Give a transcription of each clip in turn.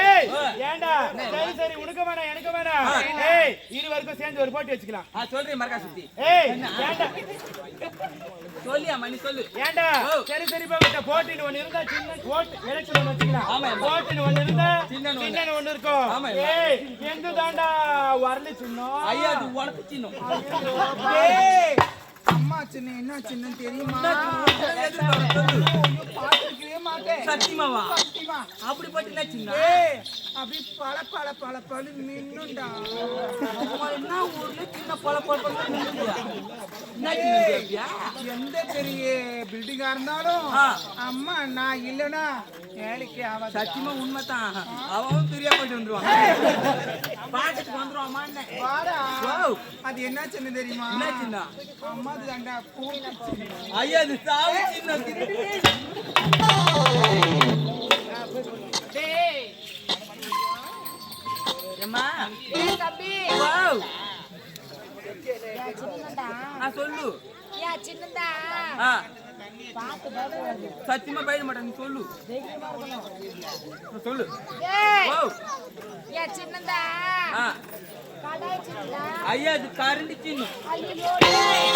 ஏய் ஏண்டா? சரி சரி உனக்கு வேணாம் எனக்கு வேணாம். ஏய் சேர்ந்து ஒரு போட்டி வச்சுக்கலாம். ஆ சொல்றேன் மரக்கா சுத்தி. ஏய் ஏண்டா? சொல்லியா மணி சொல்லு. ஏண்டா. சரி சரி பாக்கிட்ட போட்டின்னு ஒண்ணு இருந்தா சின்ன ஓட்டு எலெக்ஷன் வச்சுக்கலாம். ஆமா. போட்டின்னு ஒண்ணு இருந்தா ஒண்ணு. சின்னன்னு ஒண்ணு இருக்கும். ஆமா. ஏய் தாண்டா வரல சின்னம்? ஐயா அது உனக்கு சின்னம். ஏய், அம்மா சின்ன என்ன சின்ன தெரியுமா பார்த்துக்கவே மாட்டேன் சத்தியமாவா. அப்படி பட்டினா சின்ன அப்படி பல பல பல பல மின்னுண்டா என்ன ஊர்ல சின்ன பல பல? எந்த பெரிய பில்டிங்கா இருந்தாலும். அம்மா நான் இல்லனா வேலைக்கு ஆகாது சத்தியமா உண்மைதான். அவன் பெரிய போயிட்டு வந்துருவான். வாடா. வாவ். அது என்ன சின்ன தெரியுமா? என்ன சின்ன அம்மா தாண்டா பூச்சி ஐயா அது சாவு சின்ன சொல்லு சத்தியமா பயட மாட்டேன் நீ சொல்லு சொல்லு ஐயா அது கரண்டி சின்ன ஐயோ டேய்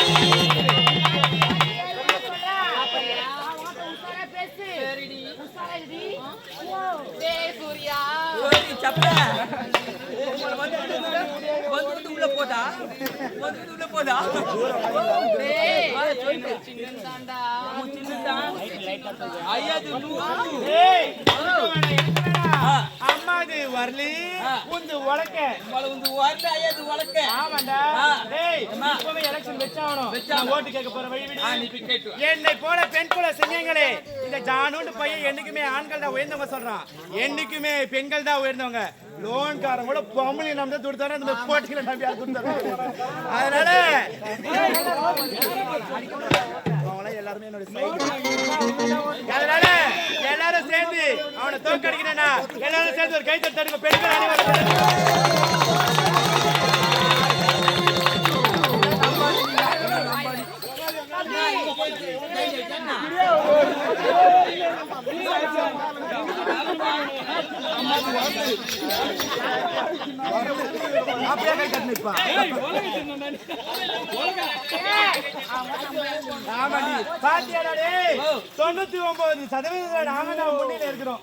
ஏய் சொல்றா அப்படியா வாட்ட உசாரா பேசு சரிடி உசாரா இடி ஓ டேய் சூர்யா சப்ப போதா? உள்ள போதா? அம்மா இது வரலி உந்து உலக்க உந்து வரல ஐயா இது வளர்க்க ஆமாண்டா டேய் இப்பவே எலெக்ஷன் வெச்சாவணும் வச்சாகணும். ஓட்டு கேட்க போற வழி என்னை போல பெண் குல செஞ்சங்களே இந்த ஜானூண்டு பையன் என்னைக்குமே ஆண்கள் தான் உயர்ந்தவங்க சொல்றான். என்னைக்குமே பெண்கள் தான் உயர்ந்தவங்க. லோன்காரங்க கூட பொம்பளை நம்ம தான் துடுத்தாரு அந்த மாதிரி போட்டிகளை நம்பி யார் கொடுத்தாரு? அதனால எல்லாருமே என்னோட அதனால எல்லாரும் சேர்ந்து அவனை தோக்கடிக்கிறேன்னா எல்லாரும் சேர்ந்து ஒரு கை தட்டுங்க பெண்கள் அனைவரும் தொண்ணூத்தி ஒன்பது சதவீதம் நாங்க தான் முன்னில இருக்கிறோம்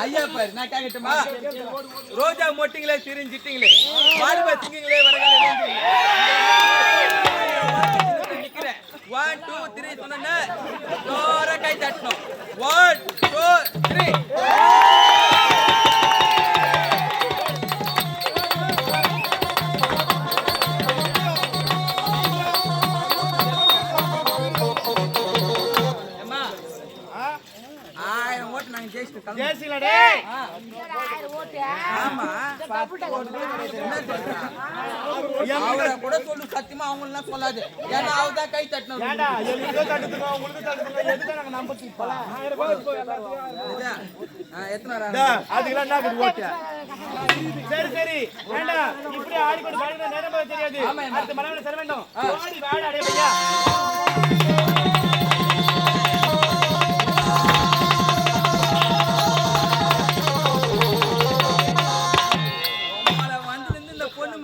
ஐயா பாரு நான் கேட்கட்டுமா ரோஜா மொட்டிங்களே திரிஞ்சிட்டீங்களே மாடுபா சிங்கிங்களே அவரை கூட சொல்லு சத்தியமா அவங்க எல்லாம் சொல்லாது. ஏன்னா அவ தான் கை தட்டணும் நம்பச்சு இப்பலாம் ஆயிரம் ரூபாய்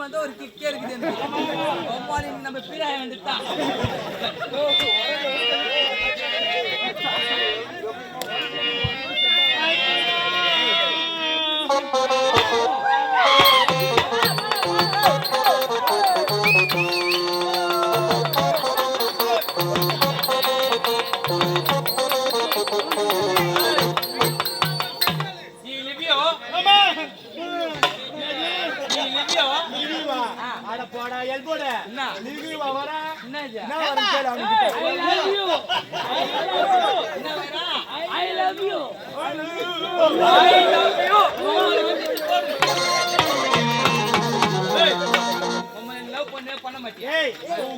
வந்து ஒரு கிக்கே இருக்குது எனக்கு. நம்ம பீராய வந்துட்டான் நீ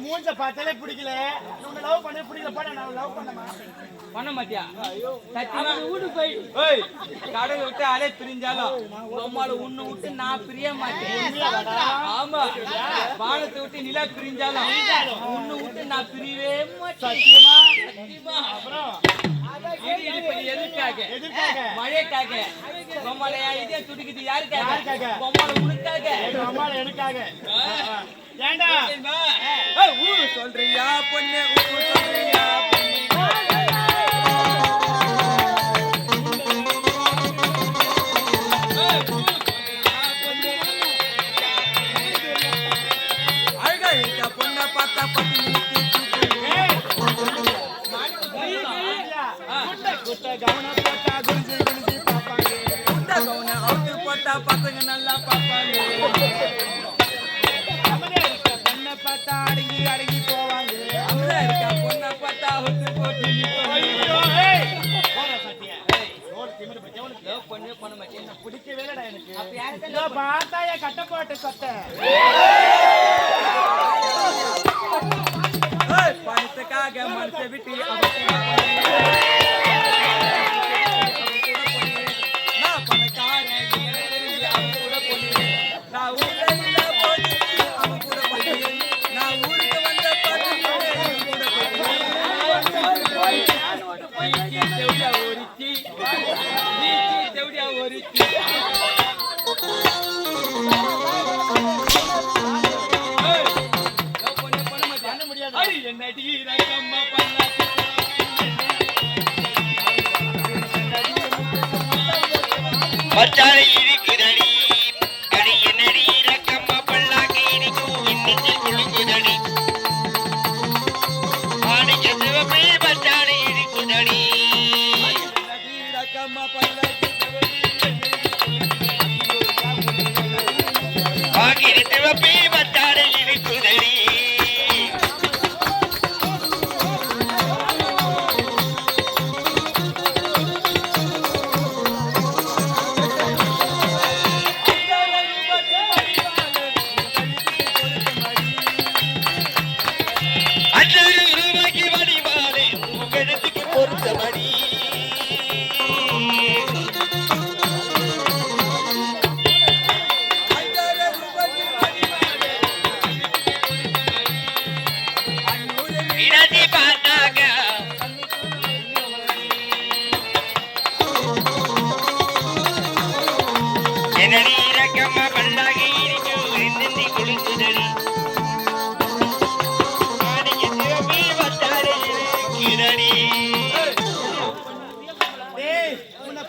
மூஞ்ச பார்த்தாலே பிடிக்கல. உன்னை லவ் பண்ணவே பிடிக்கல. போடா நான் லவ் பண்ணமா? பண்ண மாட்டியா? சத்தியமா? ஏய், கடலை விட்டு அலே பிரிஞ்சாலும் உம்மால உன்னை விட்டு நான் பிரிய மாட்டேன். ஆமா. வானத்தை விட்டு நிலா பிரிஞ்சாலும். உன்னை விட்டு நான் பிரியவே மாட்டேன். சத்தியமா? சத்தியமா? அப்புறம்? இடிப்பது எதுக்காக? மழைக்காக. பொம்மலையா இதே துடிக்குது யாருக்காக? பொம்மலை உனக்காக. அம்மால எனக்காக. ஏண்டா? ஊரு சொல்றியா பொண்ணு? குட்ட குட்ட கவனம் போட்டா குனிஞ்சு குனிஞ்சு பாப்பாங்க இந்த கவுனை அவுத்து போட்டா பசங்க நல்லா பார்ப்பாங்க பொண்ணை பார்த்தா அடங்கி அடங்கி போவாங்க அவ்வளோ இருக்க பொண்ணை பார்த்தா அவுத்து போட்டு நிற்பாங்க. ஐயோ, ஏய். போடா சட்டியை. ரோடு திமிரு பத்தியா உனக்கு? ஏதோ பொண்ணு பண்ண மாட்டேன் பிடிக்கவே இல்லடா எனக்கு அப்ப யாருக்கு இதோ பார்த்தா என் கட்ட போட்டு சொத்தை गया मरते भी टी பச்சாலை இருக்குதடி அடி என்னடி ரக்கம்மா பல்லாக்கு இடிக்கும் இன்னில் குழுங்குதடி ஆணிக்க சிவப்பே பச்சாலை இருக்குதடி என்னடி ஆகிரி சிவப்பே பச்சாலை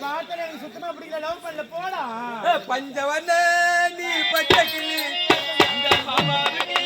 பார்த்தா எனக்கு சுத்தமா பிடிக்கல. லவ் பண்ணல. போடா. பஞ்சவன நீ பச்சை கிளி. இந்த மாமாவுக்கு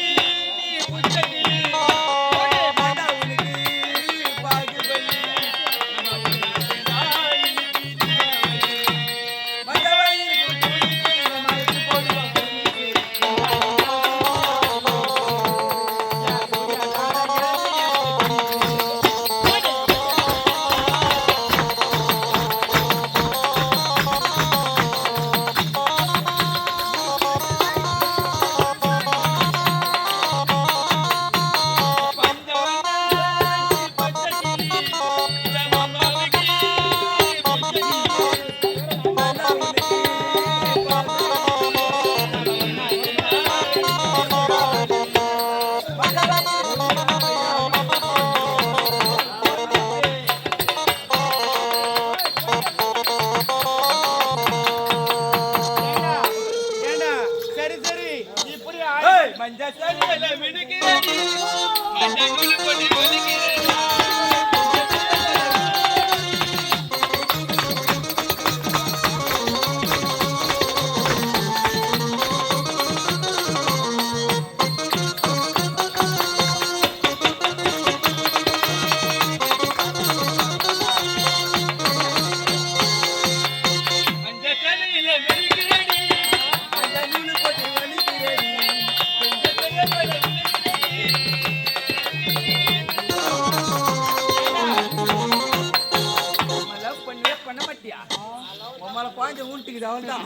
குழந்தை ஊட்டுக்குது அவள் தான்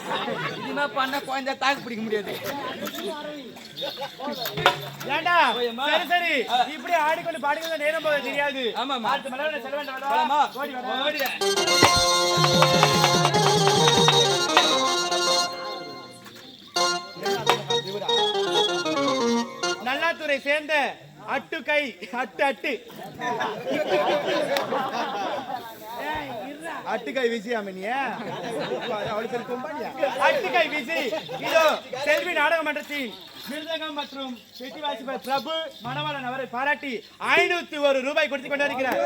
இதுமே பண்ண குழந்தை தாக்கு பிடிக்க முடியாது ஏண்டா. சரி சரி. இப்படி ஆடிக்கொண்டு பாடிக்கொண்டு நேரம் போக தெரியாது ஆமாம்மா. அடுத்த மலை செல்ல வேண்டாம்? ஓடி. நல்லாத்துறை சேர்ந்த அட்டு கை அட்டு அட்டு ஏய், அட்டுக்காய் விஜயாமணியா அவளுக்கு பேர் கொம்பானியா அட்டுக்கை விஜி இதோ செல்வி நாடக மன்றத்தின் மிருதகம் மற்றும் பெட்டி வாசிப்பர் பிரபு மணவாளன் அவரை பாராட்டி ஐநூத்தி ஒரு ரூபாய் கொடுத்து கொண்டிருக்கிறார்.